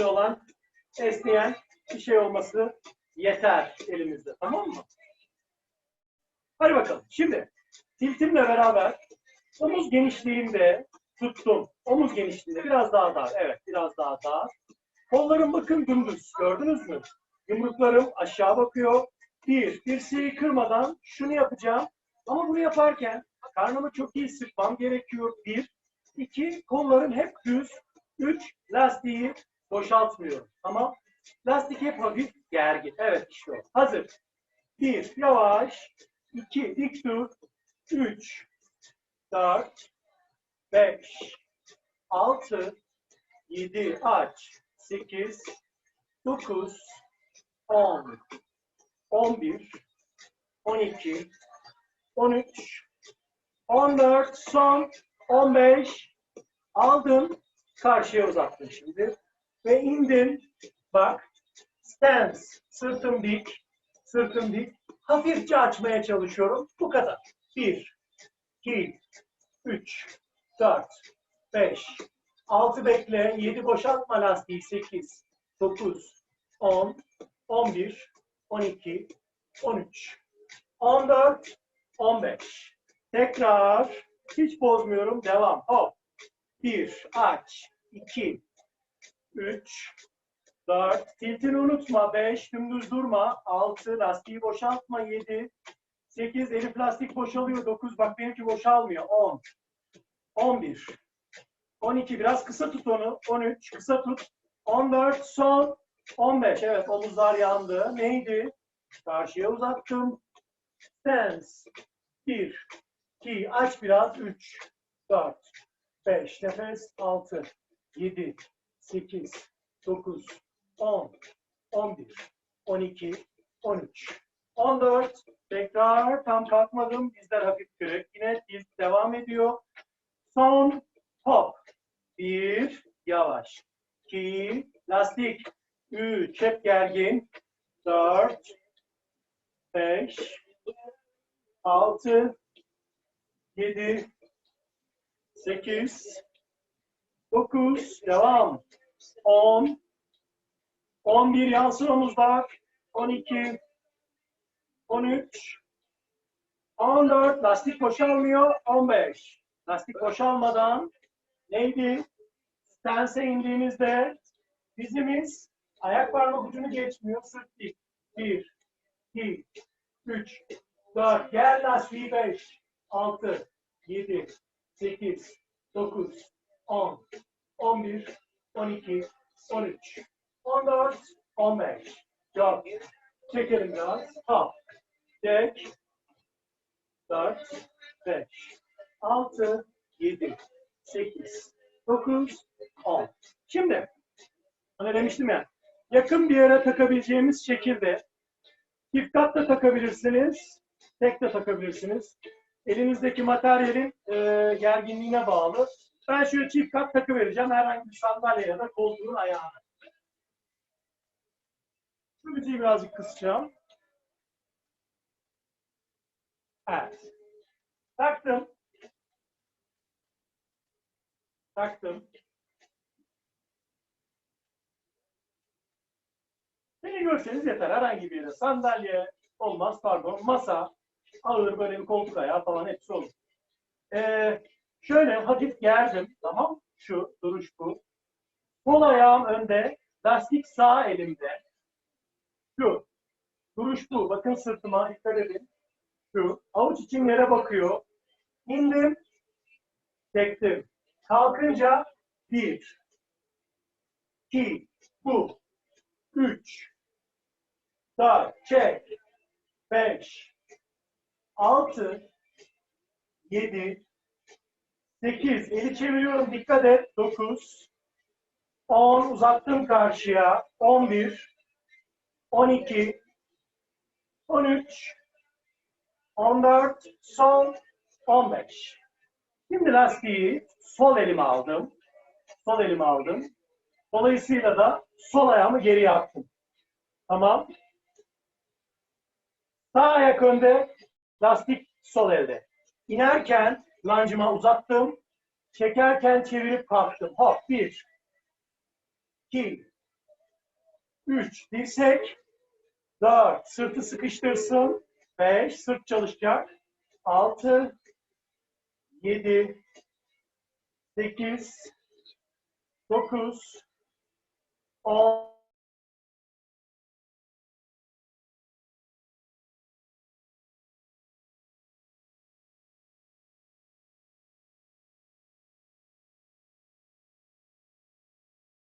önemli olan esneyen bir şey olması yeter elimizde. Tamam mı? Hadi bakalım. Şimdi tiltimle beraber omuz genişliğinde tuttum. Omuz genişliğinde biraz daha dar. Evet biraz daha dar. Kollarım bakın dümdüz. Gördünüz mü? Yumruklarım aşağı bakıyor. Bir, dirseği kırmadan şunu yapacağım. Ama bunu yaparken karnımı çok iyi sıkmam gerekiyor. Bir, iki, kollarım hep düz. Üç, lastiği boşaltmıyorum. Tamam. Lastik hep hafif gergin. Evet işte. Hazır. Bir, yavaş. İki, dik dur. Üç, dört, beş, altı, yedi, aç. Sekiz, dokuz, on, on bir, on iki, on üç, on dört, son, on beş. Aldım. Karşıya uzattım şimdi. Ve indim. Bak. Stance. Sırtım dik. Sırtım dik. Hafifçe açmaya çalışıyorum. Bu kadar. Bir, iki, üç, dört, beş, altı bekle. Yedi boşaltma lastiği. Sekiz, dokuz, on, on bir, on iki, on üç, on dört, on beş. Tekrar. Hiç bozmuyorum. Devam. Hop. Bir, aç. iki, üç, dört. Tiltini unutma. Beş, dümdüz durma. Altı, lastiği boşaltma. Yedi, sekiz, elif lastik boşalıyor. Dokuz, bak benimki boşalmıyor. On, on bir, on iki, biraz kısa tut onu. On üç, kısa tut. On dört, son. On beş, evet omuzlar yandı. Neydi? Karşıya uzattım. Stance. Bir, iki, aç biraz. Üç, dört, 5, nefes 6, 7, 8, 9, 10, 11, 12, 13, 14. Tekrar tam kalkmadım. Dizler hafif kırık. Yine diz devam ediyor. Son hop. 1, yavaş. 2, lastik. 3, hep gergin. 4, 5, 6, 7, 8, 9, devam. 10, 11 yansın omuzlar. 12, 13, 14, lastik boşalmıyor. 15, lastik boşalmadan neydi? Stance'e indiğimizde dizimiz ayak parmak ucunu geçmiyor. Sırt dik. 1, 2, 3, 4, gel lastiği 5, 6, 7, 8, 9, 10, 11, 12, 13, 14, 15. Çok. Çekelim biraz. Hop. Tek. 4, 5, 6, 7, 8, 9, 10. Şimdi, hani demiştim ya, yakın bir yere takabileceğimiz şekilde çift kat da takabilirsiniz, tek de takabilirsiniz. Elinizdeki materyalin e, gerginliğine bağlı. Ben şöyle çift kat takı vereceğim herhangi bir sandalye ya da koltuğun ayağına. Şu müziği birazcık kısacağım. Taktım. Taktım. Beni görseniz yeter. Herhangi bir yere sandalye olmaz pardon masa ağır böyle bir koltuk ayağı falan hepsi olur. Ee, şöyle hafif gerdim tamam şu duruş bu. Sol ayağım önde lastik sağ elimde. Şu duruş bu. Bakın sırtıma dikkat edin. Şu avuç içim yere bakıyor. İndim. Çektim. Kalkınca bir, iki, bu, üç, dört, çek, beş, 6, 7, 8, eli çeviriyorum dikkat et, 9, 10, uzattım karşıya, 11, 12, 13, 14, son, 15. Şimdi lastiği sol elime aldım. Sol elime aldım. Dolayısıyla da sol ayağımı geriye attım. Tamam. Sağ ayak önde, lastik sol elde. İnerken lancıma uzattım. Çekerken çevirip kalktım. Hop bir, iki, 3 dirsek, 4 sırtı sıkıştırsın, 5 sırt çalışacak, 6 7 8 9 10